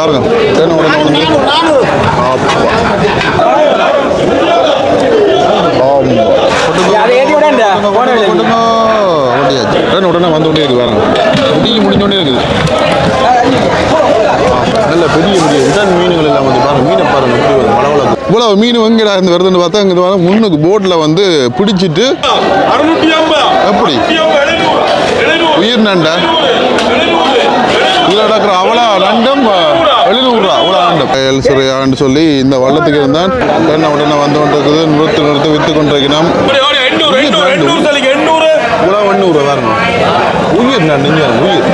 பாருங்க. தேன் உடனே போன வேலை உடனே வந்து கொண்டே இருக்கு பாருங்க. முடிஞ்சு முடிஞ்சோடனே இருக்குது. நல்ல பெரிய பெரிய உடன் மீன்கள் எல்லாம் வந்து பாருங்க. மீனை பாருங்க எப்படி மழை மீன் எங்கடா இருந்து வருதுன்னு பார்த்தா இங்க வந்து முன்னுக்கு போட்டில் வந்து பிடிச்சிட்டு எப்படி? உயிர் நண்டா. இதில் நடக்கிற அவ்வளோ நண்டம் எழுநூறுரூவா கயல் சிறையான்னு சொல்லி இந்த வள்ளத்துக்கு இருந்தான். உடனே உடனே வந்து கொண்டிருக்குது. நிறுத்து நிறுத்து விற்று கொண்டிருக்கிறோம் எண்ணூறு எண்ணூறு எண்ணூறு தலைக்கு எண்ணூறு. இவ்வளோ எண்ணூறு வரணும் உயிர் வரும், உயிர்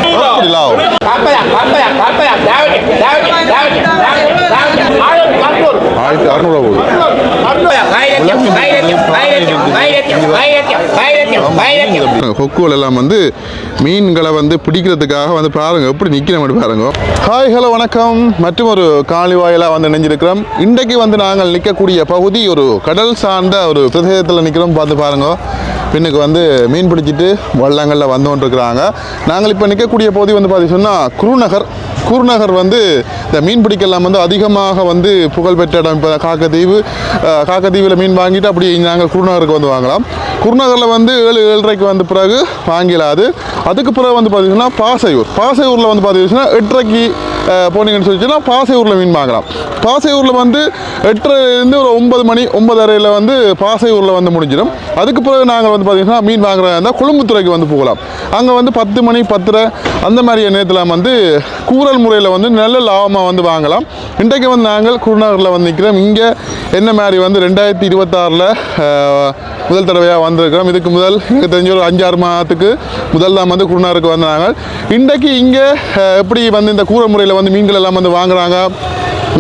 காப்பையா காப்பையா காப்பையா தேவடி தேவடி தேவடி தேவடி ஆயிரத்தி அறுநூறு ஆயிரத்தி அறநூறுவா போகுது கொக்குகள் எல்லாம் வந்து மீன்களை வந்து பிடிக்கிறதுக்காக வந்து பாருங்க. எப்படி நிற்கிற மாதிரி பாருங்க. ஹாய் ஹலோ வணக்கம். மற்றும் ஒரு காலிவாயிலாக வந்து இணைஞ்சிருக்கிறோம். இன்றைக்கு வந்து நாங்கள் நிற்கக்கூடிய பகுதி ஒரு கடல் சார்ந்த ஒரு பிரதேசத்தில் நிற்கிறோம் பார்த்து பாருங்க. பின்னுக்கு வந்து மீன் பிடிச்சிட்டு வள்ளங்களில் வந்து கொண்டிருக்கிறாங்க. நாங்கள் இப்போ நிற்கக்கூடிய பகுதி வந்து பார்த்தீங்கன்னா குருநகர். குருநகர் வந்து இந்த மீன் பிடிக்கலாம் வந்து அதிகமாக வந்து புகழ்பெற்ற இடம். இப்போ காக்கத்தீவு காக்கத்தீவில் மீன் வாங்கிட்டு அப்படி நாங்கள் குருநகருக்கு வந்து வாங்கலாம். குருநகரில் வந்து ஏழு ஏழரைக்கு வந்து பிறகு வாங்கிலாது அதுக்கு பிறகு வந்து பார்த்தீங்கன்னா பாசையூர். பாசையூரில் வந்து பார்த்தீங்கன்னா எட்டரைக்கு போனீங்கன்னு சொல்லிச்சுன்னா பாசையூரில் மீன் வாங்கலாம். பாசையூரில் வந்து எட்டரைலேருந்து ஒரு ஒன்பது மணி ஒன்பதரையில் வந்து பாசையூரில் வந்து முடிஞ்சிடும். அதுக்கு பிறகு நாங்கள் வந்து பார்த்தீங்கன்னா மீன் வாங்குறதா இருந்தால் கொழும்புத்துறைக்கு வந்து போகலாம். அங்கே வந்து பத்து மணி பத்தரை அந்த மாதிரி நேரத்தில் வந்து கூரல் முறையில் வந்து நல்ல லாபமாக வந்து வாங்கலாம். இன்றைக்கு வந்து நாங்கள் குருநகரில் வந்து நிற்கிறோம் இங்கே என்ன மாதிரி வந்து ரெண்டாயிரத்தி இருபத்தாறில் முதல் தடவையாக வந்திருக்கிறோம். இதுக்கு முதல் எனக்கு தெரிஞ்ச ஒரு அஞ்சாறு மாதத்துக்கு முதல் தான் வந்து குருநகருக்கு வந்தாங்க. இன்றைக்கு இங்கே எப்படி வந்து இந்த கூற முறையில் வந்து மீன்கள் எல்லாம் வந்து வாங்குறாங்க?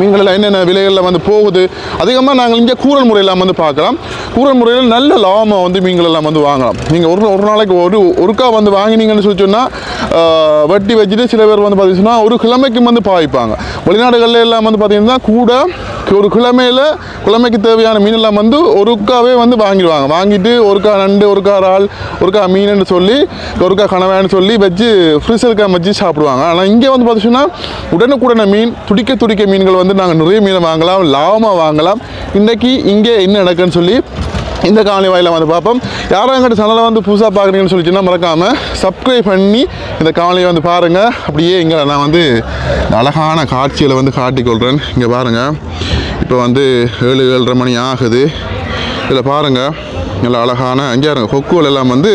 மீன்கள் என்னென்ன விலைகளில் வந்து போகுது அதிகமாக நாங்கள் இங்கே கூரல் முறையெல்லாம் வந்து பார்க்கலாம். கூரல் முறையில் நல்ல லாபமாக வந்து மீன்கள் எல்லாம் வந்து வாங்கலாம். நீங்கள் ஒரு ஒரு நாளைக்கு ஒரு ஒருக்கா வந்து வாங்கினீங்கன்னு சொல்லி சொன்னால் வட்டி வச்சுட்டு சில பேர் வந்து பார்த்தீங்கன்னா ஒரு கிழமைக்கும் வந்து பாய்ப்பாங்க வெளிநாடுகளில் எல்லாம் வந்து பார்த்தீங்கன்னா கூட ஒரு கிழமையில் கிழமைக்கு தேவையான மீனெல்லாம் வந்து ஒருக்காவே வந்து வாங்கிடுவாங்க. வாங்கிட்டு ஒருக்கா நண்டு ஒருக்கா இறால் ஒருக்கா மீனுன்னு சொல்லி ஒருக்கா கனவான்னு சொல்லி வச்சு ஃப்ரீசருக்கா வச்சு சாப்பிடுவாங்க. ஆனால் இங்கே வந்து பார்த்தீங்கன்னா உடனுக்குடனே மீன் துடிக்க துடிக்க மீன்கள் வந்து வந்து நாங்கள் நிறைய மீனை வாங்கலாம் லாபமாக வாங்கலாம். இன்றைக்கி இங்கே என்ன நடக்குன்னு சொல்லி இந்த காணொலி வாயில் வந்து பார்ப்போம். யாரும் எங்கிட்ட சேனலை வந்து புதுசாக பார்க்குறீங்கன்னு சொல்லிச்சுன்னா மறக்காமல் சப்ஸ்கிரைப் பண்ணி இந்த காணொலியை வந்து பாருங்கள் அப்படியே இங்கே நான் வந்து அழகான காட்சிகளை வந்து காட்டிக்கொள்கிறேன் இங்கே பாருங்கள் இப்போ வந்து ஏழு ஏழரை மணி ஆகுது. இதில் பாருங்கள் நல்லா அழகான அங்கே இருங்க கொக்குகள் எல்லாம் வந்து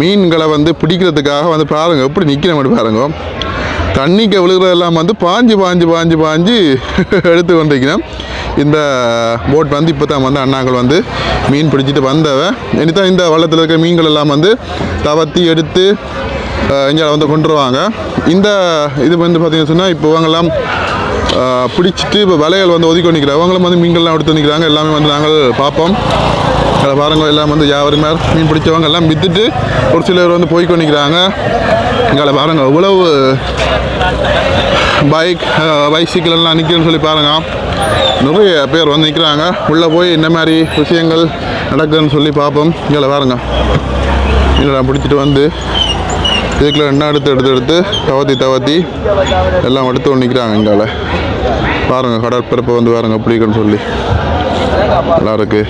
மீன்களை வந்து பிடிக்கிறதுக்காக வந்து பாருங்கள் எப்படி நிற்கிற மாதிரி பாருங்க. தண்ணிக்கு விழுகிறதெல்லாம் வந்து பாஞ்சு பாஞ்சு பாஞ்சு பாஞ்சு எடுத்து கொண்டிருக்கிறேன் இந்த போட் வந்து இப்போ தான் வந்து அண்ணாங்கள் வந்து மீன் பிடிச்சிட்டு வந்தவ. இனிதான் இந்த வள்ளத்தில் இருக்கிற மீன்கள் எல்லாம் வந்து தவத்தி எடுத்து இங்கே வந்து கொண்டுருவாங்க இந்த இது வந்து பார்த்திங்கன்னு சொன்னால் இப்போ இவங்கெல்லாம் பிடிச்சிட்டு இப்போ வலைகள் வந்து ஒதுக்கி நிற்கிறாங்க அவங்களும் வந்து மீன்கள்லாம் எடுத்து நிற்கிறாங்க எல்லாமே வந்து நாங்கள் பார்ப்போம். அதில் பாருங்கள். எல்லாம் வந்து யாருமே மீன் பிடிச்சவங்க எல்லாம் விற்றுட்டு ஒரு சிலர் வந்து போய் கொண்டிருக்கிறாங்க இங்கே பாருங்க இவ்வளவு பைக் பைசிக்கிள் எல்லாம் நிற்கிறேன்னு சொல்லி பாருங்க. நிறைய பேர் வந்து நிற்கிறாங்க உள்ளே போய் இந்த மாதிரி விஷயங்கள் நடக்குதுன்னு சொல்லி பார்ப்போம். இங்கே பாருங்க. இங்கே பிடிச்சிட்டு வந்து இதுக்குள்ள என்ன எடுத்து எடுத்து எடுத்து தவத்தி தவத்தி எல்லாம் எடுத்து கொண்டு நிற்கிறாங்க இங்கால. பாருங்க கடற்பரப்பை வந்து பாருங்க பிடிக்குன்னு சொல்லி. நல்லா இருக்கு.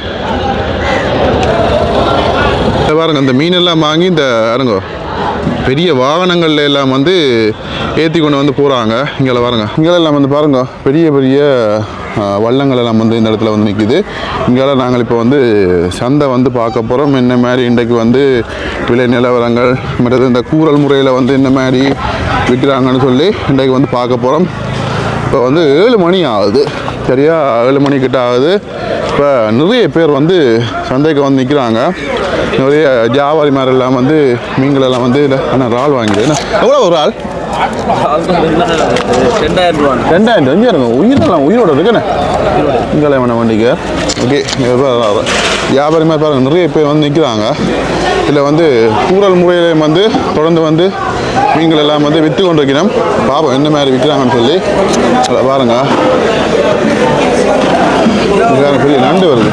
இதை பாருங்க இந்த மீனெல்லாம் வாங்கி இந்த அருங்கோ பெரிய வாகனங்கள்ல எல்லாம் வந்து ஏற்றி கொண்டு வந்து போகிறாங்க இங்கே பாருங்க. இங்கே எல்லாம் வந்து பாருங்க. பெரிய பெரிய வள்ளங்கள் எல்லாம் வந்து இந்த இடத்துல வந்து நிற்கிது இங்கே நாங்கள் இப்போ வந்து சந்தை வந்து பார்க்க போகிறோம் என்ன மாதிரி இன்றைக்கு வந்து விலை நிலவரங்கள் மற்றது இந்த கூறல் முறையில் வந்து என்ன மாதிரி விற்கிறாங்கன்னு சொல்லி இன்றைக்கு வந்து பார்க்க போகிறோம் இப்போ வந்து ஏழு மணி ஆகுது. சரியா? ஏழு மணி ஆகுது. இப்போ நிறைய பேர் வந்து சந்தைக்கு வந்து நிற்கிறாங்க நிறைய வியாபாரி மாதிரி எல்லாம் வந்து மீன்கள் எல்லாம் வந்து ஆனால் இறால் வாங்கிடு என்ன? எவ்வளோ ஒரு ஆள் ரெண்டாயிரம் ரூபா ரெண்டாயிரம் அஞ்சு இருங்க உயிரெல்லாம் உயிரோட இருக்குண்ணே இங்கே வேணா வண்டிக்கு. ஓகே வியாபாரி மாதிரி பாருங்கள் நிறைய பேர் வந்து நிற்கிறாங்க இதில் வந்து கூறல் முறையிலையும் வந்து தொடர்ந்து வந்து மீன்கள் எல்லாம் வந்து விற்று கொண்டிருக்கிறோம். பாப்போம் என்ன மாதிரி விற்கிறாங்கன்னு சொல்லி. பாருங்கள் பாருங்க, பெரிய நண்டு வருது.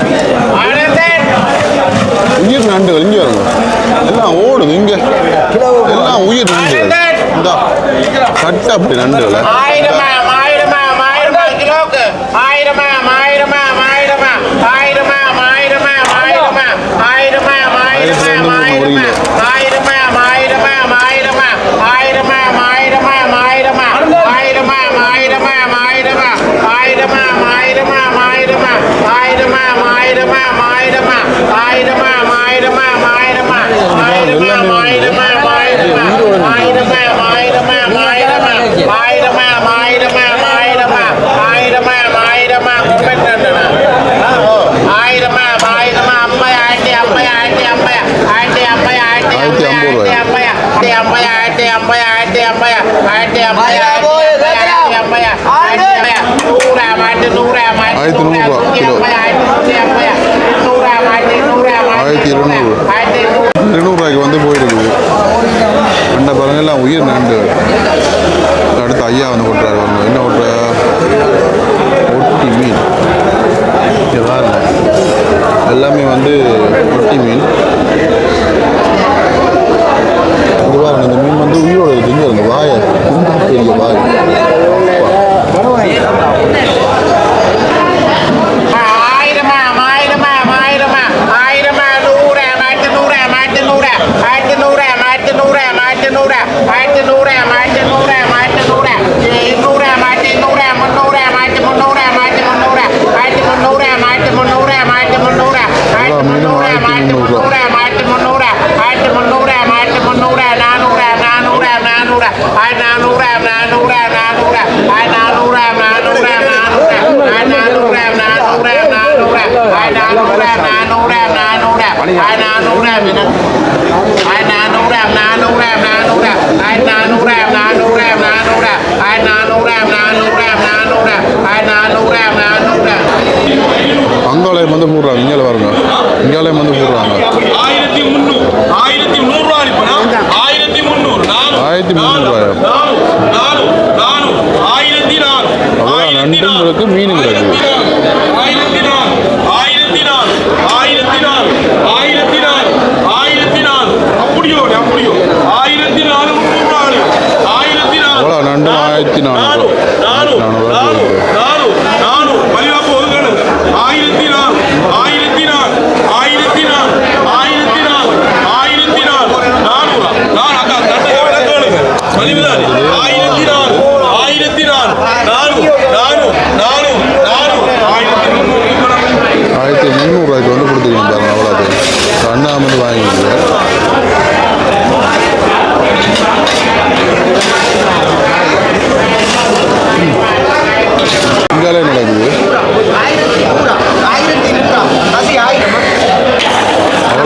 உயிர் நண்டுகள் இங்கே வருங்க. எல்லாம் ஓடுது இங்கே. எல்லாம் உயிர் நண்டுகள் இந்த. கட்ட அப்படி நண்டுகளை ஆயிரத்தி ஐம்பது ரூபாய் ஆயிரத்தி ஐம்பது ஆயிரத்தி ஐம்பது ஆயிரத்தி ஐம்பது ஆயிரத்தி ஆயிரத்தி நூறுரூவா கிலோ ஆயிரத்தி இருநூறு. இருநூறுவாய்க்கு வந்து போயிருக்குது கண்ட பாருங்க எல்லாம் உயிர் நண்டு. அடுத்து ஐயா வந்து கொட்டுறாரு ஒன்று என்ன கொட்டுற ஒட்டி மீன் எல்லாமே வந்து ஒட்டி மீன் 都一样的，一样的，一样的。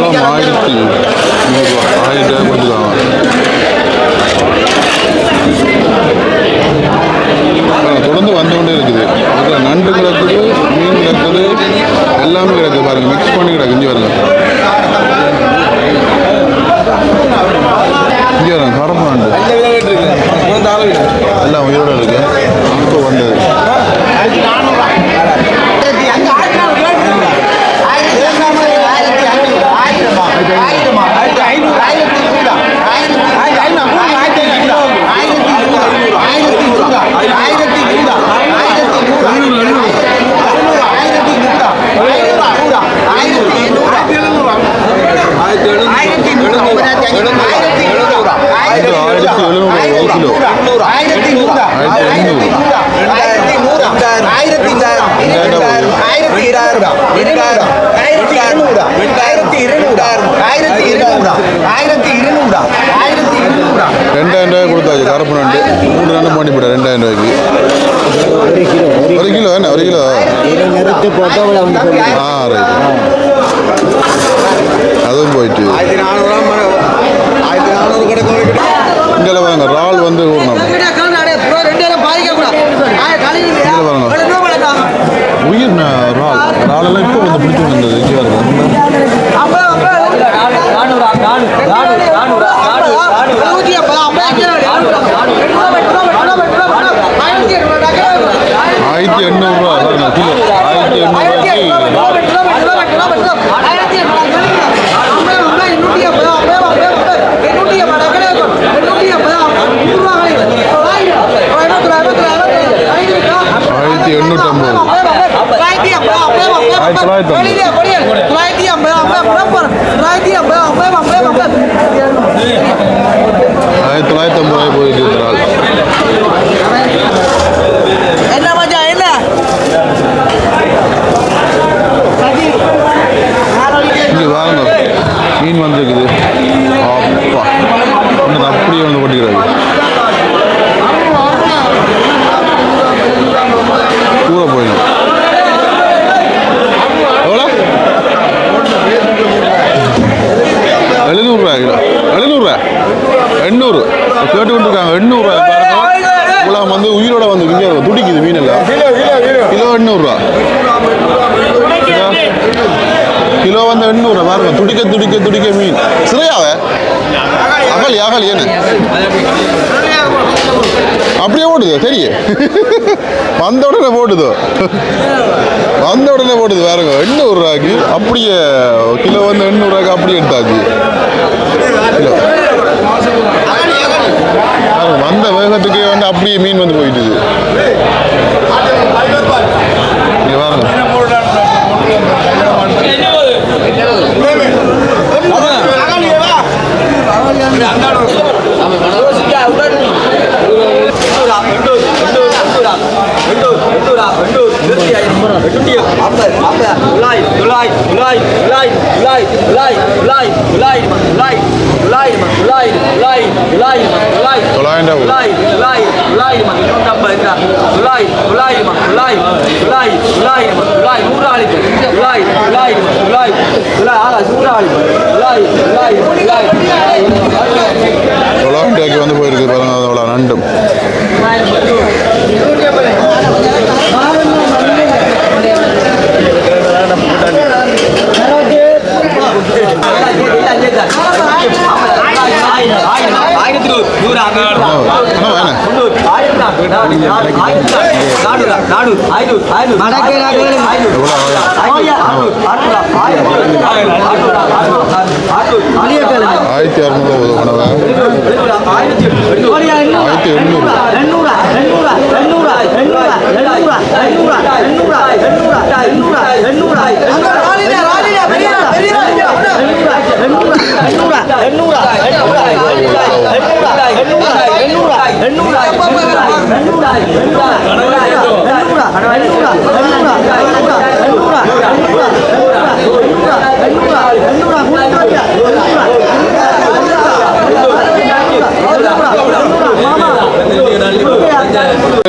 பழம் ஆயிரத்தி நூறுரூவா ஆயிரத்தி தொடர்ந்து வந்து கொண்டே இருக்குது அதில் நண்டு கிடக்குது மீன் கிடக்குது எல்லாமே கிடக்குது பாருங்கள் மிக்ஸ் பண்ணி கிடக்கு இஞ்சி வருங்க இங்கே வரேன் கரப்பு நண்டு எல்லாம் உயிரோடு இருக்குது இப்போ வந்தது ആയിരത്തി നൂറ് ആയിരത്തി നൂറ് ആയിരത്തി ആയിരത്തി ആയിരത്തി ആയിരത്തി ആയിരത്തി ரெண்டாயிரம் ரூபாய் கொடுத்தாச்சு கருப்பு நண்டு. மூணு நண்டு பண்ணி போட்டேன் ரெண்டாயிரம் ரூபாய்க்கு. ஒரு கிலோ. என்ன ஒரு கிலோ? ஆ ரைட் அதுவும் போயிட்டு. இங்கே வாங்க ரால் வந்து ஊர்னா உயிர் ரால் ராலெல்லாம் இப்போ வந்து ஆயிரத்தி எண்ணூறுரூவா கிலோ. ஆயிரத்தி எண்ணூறுரூவாய்க்கு ஆயிரத்தி எண்ணூற்றம்பது தொள்ளாயிரத்தி தொள்ளாயிரத்தி தொள்ளாயிரத்தி ஆயிரத்தி தொள்ளாயிரத்தி ஐம்பது ரூபாய் போயிட்டு இருக்கிறாள் என்ன மஜா என்ன இங்கே வாங்க மீன் வந்துருக்குது அப்பா அப்படியே வந்து கொட்டிக்கிறாரு வந்த உடனே வந்த உடனே போடுது வேறங்க எண்ணூறு ரூபாய்க்கு அப்படியே கிலோ வந்து எண்ணூறு ரூபாய்க்கு அப்படியே எடுத்தாச்சு. கிலோ. வந்த வேகத்துக்கே வந்து அப்படியே மீன் வந்து போயிட்டுது. இங்க நம்புறோம் பாருங்க தொள்ளாயிரம் ரூபாய். தொள்ளாயிரம் ரூபாய்க்கு வந்து போயிருக்கு பாருங்க அதோட நண்டும் না ভুটানি அண்ணா வேணாம் ஆயிரத்தி அறுநூறு உணவு ஆயிரத்தி எண்ணூறு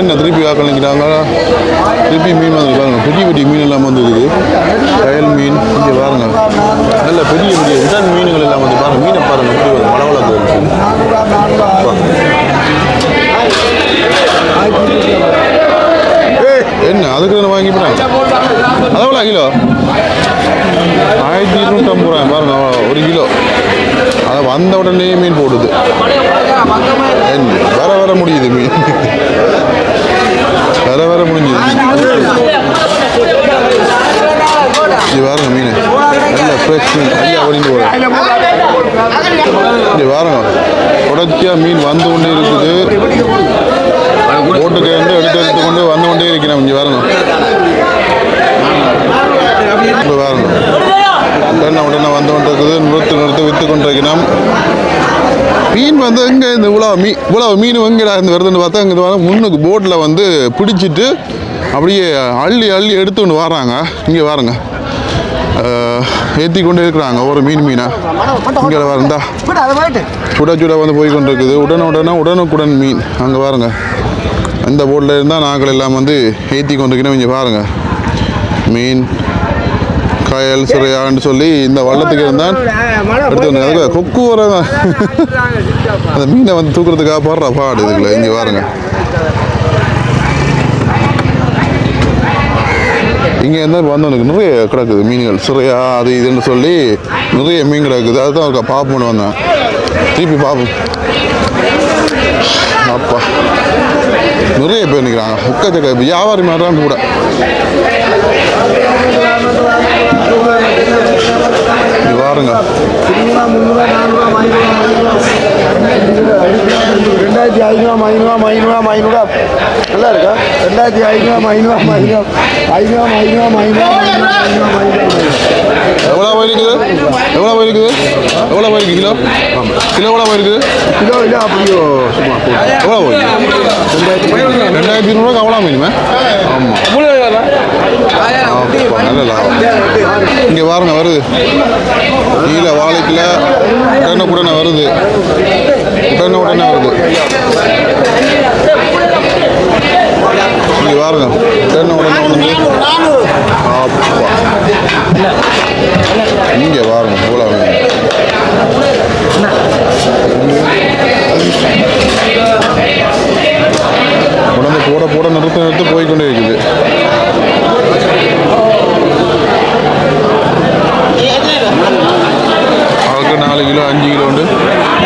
என்ன திருப்பி வாக்களிக்கிறாங்க திருப்பி மீன் வந்து பாருங்கள் பெரிய பெரிய மீன் எல்லாம் வந்து இருக்குது. கயல் மீன் இங்கே பாருங்கள் நல்ல பெரிய பெரிய உடன் மீன்கள் எல்லாம் வந்து பாருங்கள் மீனை பாருங்கள் எப்படி ஒரு மலவளக்கு என்ன? அதுக்கு தானே வாங்கி போகிறேன் அதெவ்வளோ கிலோ? ஆயிரத்தி இருநூற்றம்பது ரூபாய். பாருங்க ஒரு கிலோ. அதை வந்த உடனே மீன் போடுது. வர வர முடியுது மீன். வர வர முடிஞ்சது. இது பாருங்க மீன். நல்ல ஃப்ரெஷ் மீன். ஐயா ஒளிந்து போகிறேன் இது பாருங்க. தொடர்ச்சியாக மீன் வந்து கொண்டே இருக்குது. போட்டுக்கு எடுத்து எடுத்து கொண்டு வந்து கொண்டே இருக்கிறோம் இங்கே பாருங்க இப்போ பாருங்க உடனே உடனே வந்து கொண்டு இருக்குது நிறுத்து நிறுத்து விற்று கொண்டிருக்கிறோம் மீன் வந்து இங்கே இந்த இவ்வளோ மீ இவ்வளோ மீன் எங்கடா இருந்து வருதுன்னு பார்த்தா இங்கே வந்து முன்னுக்கு போட்டில் வந்து பிடிச்சிட்டு அப்படியே அள்ளி அள்ளி எடுத்துன்னு வராங்க இங்கே வாருங்க ஏற்றி கொண்டு இருக்கிறாங்க ஒரு மீன் மீனை. இங்கே வரந்தா சுட சுட வந்து போய் கொண்டு இருக்குது உடனே உடனே உடனுக்குடன் மீன். அங்கே பாருங்க. அந்த போட்டில் இருந்தால் நாங்கள் எல்லாம் வந்து ஏற்றி கொண்டிருக்கணும் இங்கே பாருங்க. மீன் கயல் சிறையான்னு சொல்லி இந்த வள்ளத்துக்கு இருந்தால் எடுத்து வந்து கொக்கு வர அந்த மீனை வந்து தூக்குறதுக்காக போடுற பாடு இதுக்குள்ள இங்கே பாருங்க. இங்கே இருந்தால் வந்தவனுக்கு நிறைய கிடக்குது மீன்கள். சிறையா அது இதுன்னு சொல்லி நிறைய மீன் கிடக்குது. அதுதான் அவருக்கு பார்ப்போம்னு வந்தேன். திருப்பி பார்ப்போம் அப்பா. நிறைய பேர் நிற்கிறாங்க எக்கச்சக்க வியாபாரி மாதிரி தான் கூட பாருங்க. ரெண்டாயிரத்தி ஐநூறு ஐநூறு ஐநூறு ஐநூறு. நல்லா இருக்கா? ரெண்டாயிரத்தி ஐநூறு ஐநூறு ஐநூறு. ஐநூறு ஐநூறு ஐநூறு ஐநூறு எவ்வளோ போயிருக்குது எவ்வளோ போயிருக்குது எவ்வளோ போயிருக்கு? கிலோ? கிலோ எவ்வளோ போயிருக்குது கிலோ இல்லை அப்படியோ சும்மா எவ்வளோ போயிருக்கு? ரெண்டாயிரத்தி இருநூறுவா அவ்வளோ மீனுமே ஆமாம் நல்ல லாபம் இங்கே பாருங்க வருது. நீல வாழைக்கில் உடனே உடனே வருது உடனே உடனே வருது இங்கே பாருங்க உடனே உடனே வந்து அப்பா இங்கே பாருங்க எவ்வளோ மீன் உடனே போட போட நிறுத்த நிறுத்த போய்க்கொண்டே இருக்குது அவருக்கு நாலு கிலோ அஞ்சு கிலோ உண்டு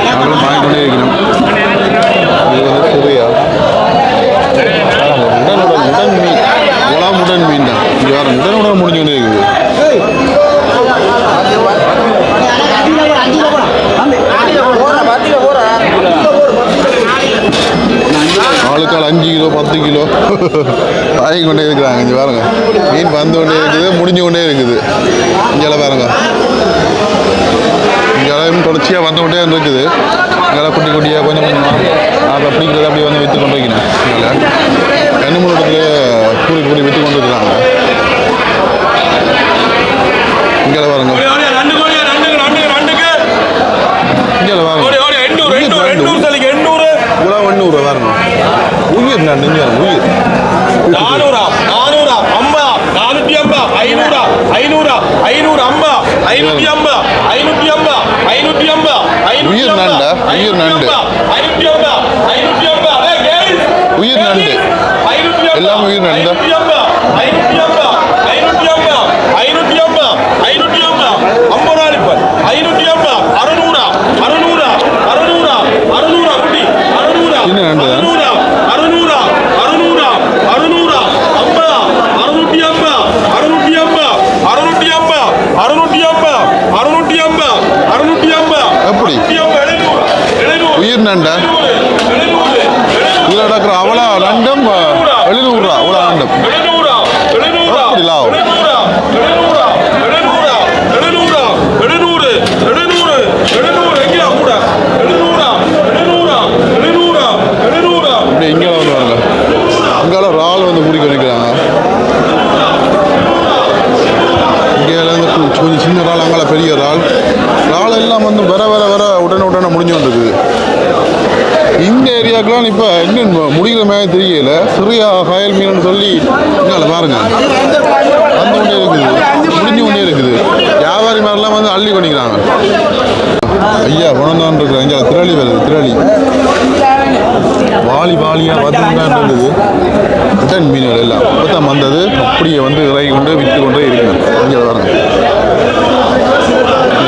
நாங்களும் வாங்கிக்கொண்டே இருக்கணும் இது வந்து சிறியா உடன் உடன் உடன் மீன் உலாம் உடன் மீன் தான் இங்கே வேறு உடன் உடன் முடிஞ்சுக்கொண்டே இருக்குது ஆளுக்கால் அஞ்சு கிலோ பத்து கிலோ. வாங்கி கொண்டே இருக்கிறாங்க. இங்கே பாருங்க. மீன் வந்து கொண்டே இருக்குது முடிஞ்சு கொண்டே இருக்குது. இங்கே பாருங்க. இங்கே தொடர்ச்சியாக வந்து கொண்டே இருக்குது. இங்கே குட்டி குட்டியாக கொஞ்சம் கொஞ்சமாக அதை பிடிக்கிறது அப்படியே வந்து விற்று கொண்டு வைக்கணும். இங்கே கண்ணு மூலத்தில் கூலி கூலி விற்று கொண்டு இருக்கிறாங்க. இங்கே பாருங்க. ரெண்டு. இங்கே ஓடி, எண்ணூறு, எண்ணூறு, எண்ணூறு பாருங்க. உயிர் நான் நெஞ்சு உயிர் நானூறா, நானூறா, ஐம்பதா, நானூத்தி ஐம்பது, ஐநூறா, ஐநூறா, ஐநூறு, ஐம்பது, ஐநூத்தி ஐம்பது, ஐநூத்தி ஐம்பது, ஐநூத்தி ஐம்பது, ஐநூத்தி உயிர் ஐம்பது, நண்டா? உயிர் நண்டு. ஐநூத்தி ஐம்பது, ஐநூத்தி ஐம்பது, டேய், கேள். உயிர் நண்டு. ஐநூத்தி ஐம்பது, எல்லாம் உயிர் நண்டு. ஐநூத்தி ஐம்பது, ஐநூத்தி ஐம்பது, ஐநூத்தி ஐம்பது, ஐநூத்தி ஐம்பது, ஐநூத்தி ஐம்பது, ஐம்பது நாள் இப்ப. ஐநூத்தி ஐம்பது, அறுநூறா, அறுநூறா, அறுநூறா, அறுநூறா, குட்டி, அறுநூறா, என்ன நண்டு? அறுநூறா, அறுநூறா, அறுநூறா, அறுநூறா, ஐம்பதா, அறுநூத்தி ஐம்பது, அறுநூத்தி ஐம்பது, அறுநூத்தி ஐம்பது, அறுநூத்தி ஐம்பது, அறுநூத்தி ஐம்பது, அறுநூத்தி ஐம்பது, எப்படி? அறுநூத்தி ஐம்பது, எழுநூறு, எழுநூறு, உயிர் நண்டா எழுநூறு, எழுநூறு, இதில் நடக்கிற அவ்வளோ நண்டும் எழுநூறுரூவா அவ்வளோ நண்டும் எழுநூறா, எழுநூறா, அப்படி லாபம். எழுநூறா, எழுநூறா, எழுநூறா, எழுநூறா, எழுநூறு, எழுநூறு, எழுநூறு, எங்கேயா கூட? எழுநூறா, எழுநூறா, எழுநூறா, எழுநூறா. இப்படி இங்கே வந்து பாருங்க இங்கால இறால் வந்து பிடிக்க நிற்கிறாங்க இங்கே இருந்து கு- கொஞ்சம் சின்ன இறால் அங்கால நாளெல்லாம் வந்து வர வர வர உடனே உடனே முடிஞ்சு வந்தது இந்த ஏரியாக்கெலாம் இப்போ இன்னும் முடிகிற மாதிரி தெரியல. சிறிய காயல் மீன் சொல்லி இங்கால பாருங்க. வந்து கொண்டே இருக்குது. முடிஞ்சு கொண்டே இருக்குது. வியாபாரி மாதிரிலாம் வந்து அள்ளி பண்ணிக்கிறாங்க ஐயா குணந்தான் இருக்கிற இங்கே திரளி வருது திரளி. வாலி வாலியாக வந்துதான் இருந்தது. ரிட்டன் மீன்கள் எல்லாம் இப்போதான் வந்தது. அப்படியே வந்து இறங்கி கொண்டு விற்று கொண்டே இருக்கணும் இங்கே வரணும்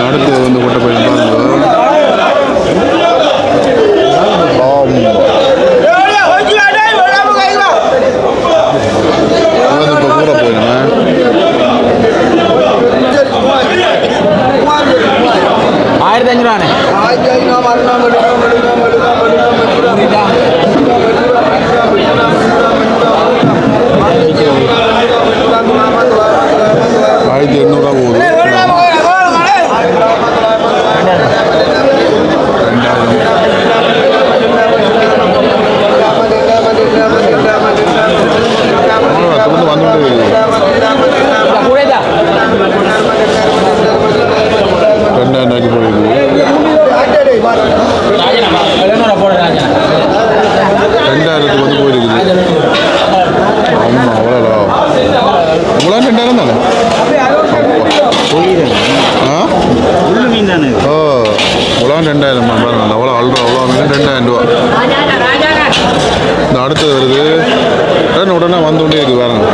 அடுத்து வந்து கொட்ட போயிருந்தாங்க அஞ்சூறுவாண்ணே ரெண்டாயிரத்துக்கு வந்து போயிருக்குது ஆமாம் அவ்வளோ லாபம் ரெண்டாயிரம் தானே ஆ ஓ இவ்வளோ ரெண்டாயிரம் பாருங்க அவ்வளோ அவ்வளோ அவ்வளோ மீன் ரெண்டாயிரம் ரூபா இந்த அடுத்தது வருது உடனே உடனே வந்து இருக்குது பாருங்க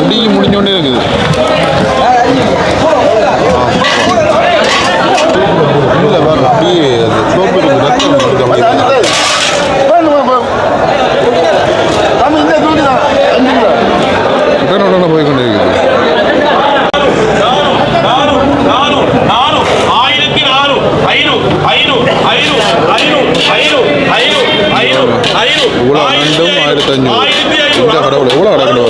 முடிஞ்சு முடிஞ்சோண்டே இருக்குது இல்லை பாருங்க அப்படியே ആയിരത്തി അഞ്ഞൂറ്. എവിടെ എവിടെ എവിടെ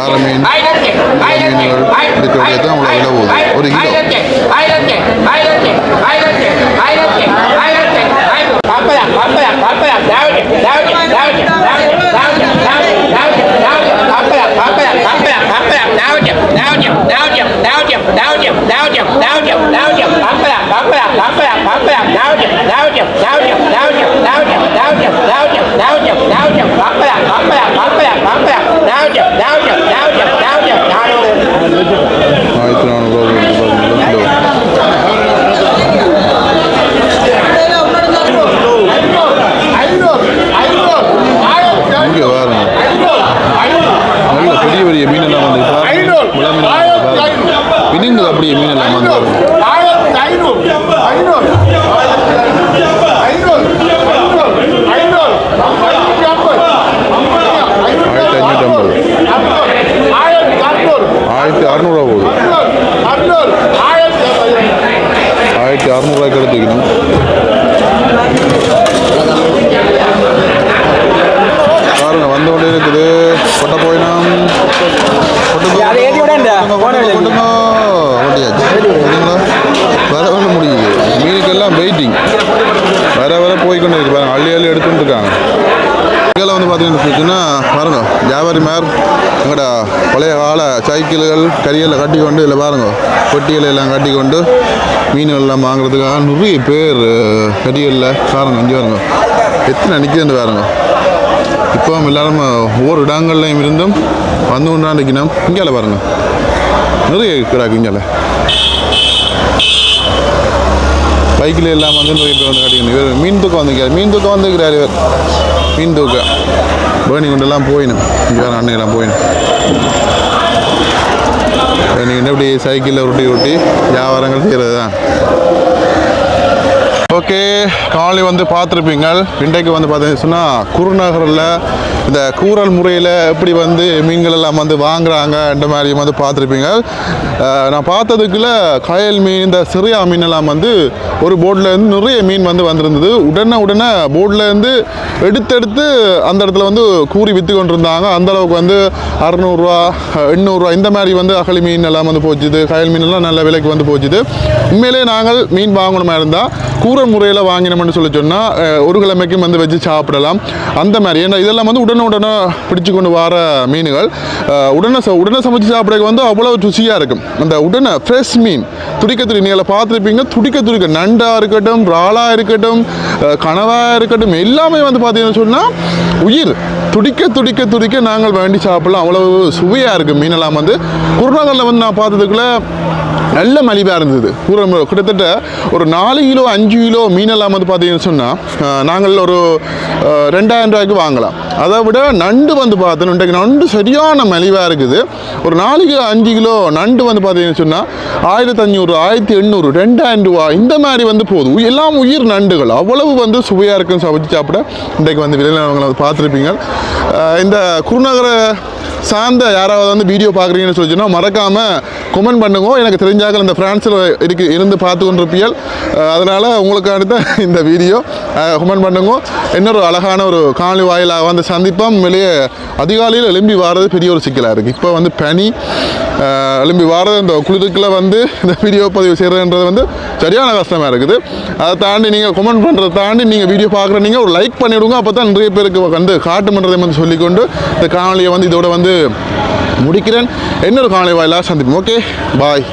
கார மீன், மீன்கள் இருக்கிறது தான் அவ்வளோ விலை போகுது. ஒரு கிலோ. ஆயிரத்தி ஆயிரத்தி அப்படியே மீனெல்லாம் வந்து பாருங்க. ஆயிரத்தி ஐநூற்றி ஐம்பது ஆயிரத்தி அறநூறுவா போகுது ஆயிரத்தி அறநூறுவாய்க்கு எடுத்துக்கணும் பாருங்க வந்து கொண்டே இருக்குது. கொட்ட போயினம் வர வர முடியுது. மீனுக்கெல்லாம் வெயிட்டிங் வர வர போய்க்கொண்டே இருக்கு. பாருங்க அள்ளி அள்ளி எடுத்துட்டு இருக்காங்க. இதில் வந்து பார்த்தீங்கன்னா பாருங்க வியாபாரி மேர் எங்கடா பழைய கால சைக்கிள்கள் கரியலை கட்டி கொண்டு இதில் பாருங்க பெட்டிகளை எல்லாம் கட்டி கொண்டு மீன்கள் எல்லாம் வாங்குறதுக்காக நிறைய பேர் கடிகளில் பாருங்க இங்கே பாருங்க. எத்தனை நிற்கிறது பாருங்க. இப்போ எல்லாரும் ஒவ்வொரு இடங்கள்லையும் இருந்தும் வந்து கொண்டாண்டிக்கணும் இங்கே பாருங்க. நிறைய இருக்கிறாங்க இங்கே பைக்கில் எல்லாம் வந்து நிறைய பேர் வந்து காட்டிக்கணும் இவர் மீன் தூக்கம் வந்துக்கிறார் மீன் தூக்கம் வந்துக்கிறார் இவர். மீன் தூக்கம் பேணி கொண்டெல்லாம் போயினும். இங்கே வேறு அன்னையெல்லாம் போயினும். நீங்கள் இப்படி சைக்கிளில் உருட்டி உருட்டி வியாபாரங்கள் செய்கிறது தான் ஓகே காலை வந்து பார்த்துருப்பீங்க இன்றைக்கு வந்து பார்த்தீங்கன்னு சொன்னால் குருநகரில் இந்த கூரல் முறையில் எப்படி வந்து மீன்கள் எல்லாம் வந்து வாங்குறாங்கன்ற மாதிரி வந்து பார்த்துருப்பீங்க நான் பார்த்ததுக்குள்ள கயல் மீன் இந்த சிறியா மீன் எல்லாம் வந்து ஒரு போட்டில் இருந்து நிறைய மீன் வந்து வந்திருந்தது. உடனே உடனே போட்டில் இருந்து எடுத்தெடுத்து அந்த இடத்துல வந்து கூறி விற்று கொண்டிருந்தாங்க. அந்த அளவுக்கு வந்து அறநூறுரூவா எண்ணூறுரூவா இந்த மாதிரி வந்து அகழி மீன் எல்லாம் வந்து போச்சுது. கயல் மீன் எல்லாம் நல்ல விலைக்கு வந்து போச்சுது. உண்மையிலே நாங்கள் மீன் வாங்கணுமா இருந்தால் கூரல் முறையில் வாங்கினோம்னு சொல்லி சொன்னால் ஒரு கிழமைக்கும் வந்து வச்சு சாப்பிடலாம். அந்த மாதிரி. ஏன்னா இதெல்லாம் வந்து உடனே உடனே பிடிச்சு கொண்டு வர மீன்கள் உடனே ச- உடனே சமைச்சு சாப்பிட்றதுக்கு வந்து அவ்வளோ ருசியாக இருக்கும். அந்த உடனே ஃப்ரெஷ் மீன் துடிக்க துடி நீங்கள் பார்த்துருப்பீங்க துடிக்க துடிக்க நண்டாக இருக்கட்டும் இறாலாக இருக்கட்டும் கனவாக இருக்கட்டும் எல்லாமே வந்து பார்த்தீங்கன்னு சொன்னால் உயிர். துடிக்க துடிக்க துடிக்க நாங்கள் வேண்டி சாப்பிடலாம். அவ்வளோ சுவையாக இருக்குது மீனெல்லாம் வந்து. குருநகரில் வந்து நான் பார்த்ததுக்குள்ள நல்ல மலிவாக இருந்தது. ஒரு கிட்டத்தட்ட ஒரு நாலு கிலோ அஞ்சு கிலோ மீனெல்லாம் வந்து பார்த்தீங்கன்னு சொன்னால் நாங்கள் ஒரு ரெண்டாயிரம் ரூபாய்க்கு வாங்கலாம். அதை விட நண்டு வந்து பார்த்தோன்னு இன்றைக்கு நண்டு சரியான மலிவாக இருக்குது. ஒரு நாலு கிலோ அஞ்சு கிலோ நண்டு வந்து பார்த்தீங்கன்னு சொன்னால் ஆயிரத்தி அஞ்சூறு ஆயிரத்தி எண்ணூறு ரெண்டாயிரம் ரூபா இந்த மாதிரி வந்து போதும். எல்லாம் உயிர் நண்டுகள். அவ்வளவு வந்து சுவையாக இருக்குன்னு சமைச்சு சாப்பிட இன்றைக்கு வந்து விளையாடுறவங்களை வந்து பார்த்துருப்பீங்க. இந்த குருநகர சார்ந்த யாராவது வந்து வீடியோ பார்க்குறீங்கன்னு சொல்லி சொன்னால் மறக்காமல் கொமெண்ட் பண்ணுங்க. எனக்கு தெரிஞ்சாக இந்த ஃப்ரான்ஸில் இருக்கு இருந்து பார்த்து கொண்டிருப்பியல். அதனால் உங்களுக்கு அடுத்த இந்த வீடியோ கமெண்ட் பண்ணுங்க. இன்னொரு அழகான ஒரு காணொலி வாயிலாக வந்து சந்திப்போம். வெளியே அதிகாலையில் எழும்பி வாரது பெரிய ஒரு சிக்கலாக இருக்குது இப்போ வந்து பனி எலும்பி வாரது இந்த குளிருக்குள்ள வந்து இந்த வீடியோ பதிவு செய்கிறதுன்றது வந்து சரியான கஷ்டமாக இருக்குது. அதை தாண்டி நீங்கள் கமெண்ட் பண்ணுறதை தாண்டி நீங்கள் வீடியோ பார்க்குற நீங்கள் ஒரு லைக் பண்ணிவிடுங்க அப்போ தான் நிறைய பேருக்கு வந்து காட்டுமன்றதை வந்து சொல்லிக்கொண்டு இந்த காணொலியை வந்து இதோட வந்து முடிக்கிறேன். இன்னொரு காணொலி வாயிலாக சந்திப்போம். Okay bye.